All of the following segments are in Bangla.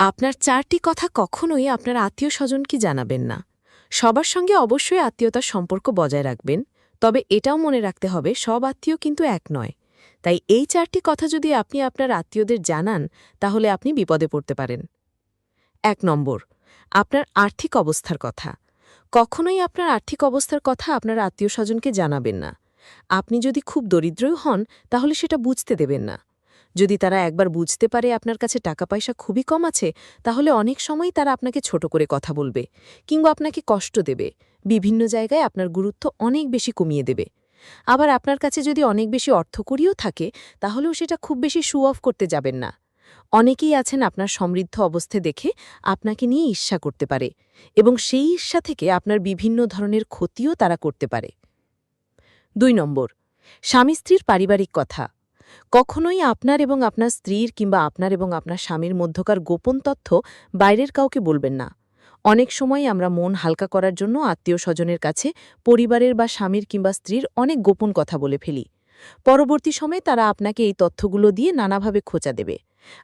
আপনার চারটি কথা কখনোই আপনার আত্মীয় স্বজনকে জানাবেন না। সবার সঙ্গে অবশ্যই আত্মীয়তার সম্পর্ক বজায় রাখবেন, তবে এটাও মনে রাখতে হবে সব আত্মীয় কিন্তু এক নয়। তাই এই চারটি কথা যদি আপনি আপনার আত্মীয়দের জানান, তাহলে আপনি বিপদে পড়তে পারেন। এক নম্বর, আপনার আর্থিক অবস্থার কথা। কখনোই আপনার আর্থিক অবস্থার কথা আপনার আত্মীয় স্বজনকে জানাবেন না। আপনি যদি খুব দরিদ্রও হন, তাহলে সেটা বুঝতে দেবেন না। যদি তারা একবার বুঝতে পারে আপনার কাছে টাকা পয়সা খুবই কম আছে, তাহলে অনেক সময় তারা আপনাকে ছোট করে কথা বলবে কিংবা আপনাকে কষ্ট দেবে। বিভিন্ন জায়গায় আপনার গুরুত্ব অনেক বেশি কমিয়ে দেবে। আবার আপনার কাছে যদি অনেক বেশি অর্থকরীও থাকে, তাহলেও সেটা খুব বেশি শু অফ করতে যাবেন না। অনেকেই আছেন আপনার সমৃদ্ধ অবস্থা দেখে আপনাকে নিয়ে ঈর্ষা করতে পারে এবং সেই ঈর্ষা থেকে আপনার বিভিন্ন ধরনের ক্ষতিও তারা করতে পারে। দুই নম্বর স্বামী স্ত্রীর পারিবারিক কথা। কখনোই আপনার এবং আপনার স্ত্রীর কিংবা আপনার এবং আপনার স্বামীর মধ্যকার গোপন তথ্য বাইরের কাউকে বলবেন না। অনেক সময় আমরা মন হালকা করার জন্য আত্মীয় স্বজনের কাছে পরিবারের বা স্বামীর কিংবা স্ত্রীর অনেক গোপন কথা বলে ফেলি। পরবর্তী সময়ে তারা আপনাকে এই তথ্যগুলো দিয়ে নানাভাবে খোঁচা দেবে।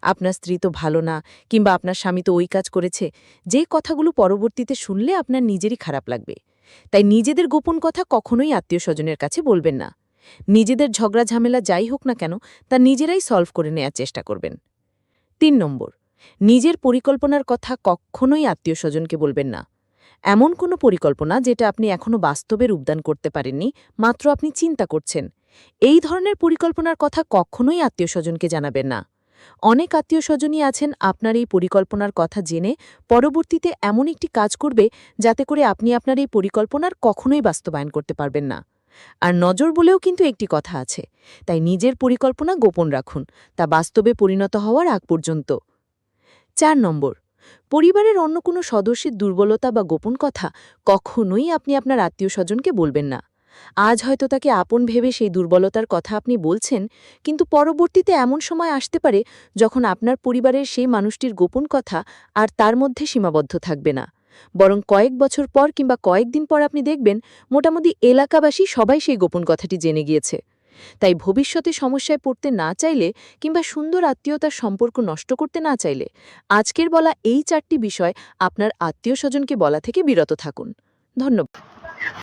আপনার স্ত্রী তো ভালো না, কিংবা আপনার স্বামী তো ওই কাজ করেছে। যে কথাগুলো পরবর্তীতে শুনলে আপনার নিজেরই খারাপ লাগবে। তাই নিজেদের গোপন কথা কখনোই আত্মীয় স্বজনের কাছে বলবেন না। নিজেদের ঝগড়া ঝামেলা যাই হোক না কেন, তা নিজেরাই সলভ করে নেয়ার চেষ্টা করবেন। তিন নম্বর, নিজের পরিকল্পনার কথা কখনোই আত্মীয় স্বজনকে বলবেন না। এমন কোনো পরিকল্পনা যেটা আপনি এখনও বাস্তবে রূপদান করতে পারেননি, মাত্র আপনি চিন্তা করছেন। এই ধরনের পরিকল্পনার কথা কখনোই আত্মীয় স্বজনকে জানাবেন না। অনেক আত্মীয় স্বজনই আছেন আপনার এই পরিকল্পনার কথা জেনে পরবর্তীতে এমন একটি কাজ করবে যাতে করে আপনি আপনার এই পরিকল্পনার কখনোই বাস্তবায়ন করতে পারবেন না। আর নজর বলেও কিন্তু একটি কথা আছে। তাই নিজের পরিকল্পনা গোপন রাখুন, তা বাস্তবে পরিণত হওয়ার আগ পর্যন্ত। চার নম্বর, পরিবারের অন্য কোনো সদস্যের দুর্বলতা বা গোপন কথা কখনোই আপনি আপনার আত্মীয় স্বজনকে বলবেন না। আজ হয়তো তাকে আপন ভেবে সেই দুর্বলতার কথা আপনি বলছেন, কিন্তু পরবর্তীতে এমন সময় আসতে পারে যখন আপনার পরিবারের সেই মানুষটির গোপন কথা আর তার মধ্যে সীমাবদ্ধ থাকবে না। বরং কয়েক বছর পর কিংবা কয়েকদিন পর আপনি দেখবেন মোটামুটি এলাকাবাসী সবাই সেই গোপন কথাটি জেনে গিয়েছে। তাই ভবিষ্যতে সমস্যায় পড়তে না চাইলে কিংবা সুন্দর আত্মীয়তার সম্পর্ক নষ্ট করতে না চাইলে আজকের বলা এই চারটি বিষয় আপনার আত্মীয় স্বজনকে বলা থেকে বিরত থাকুন। ধন্যবাদ।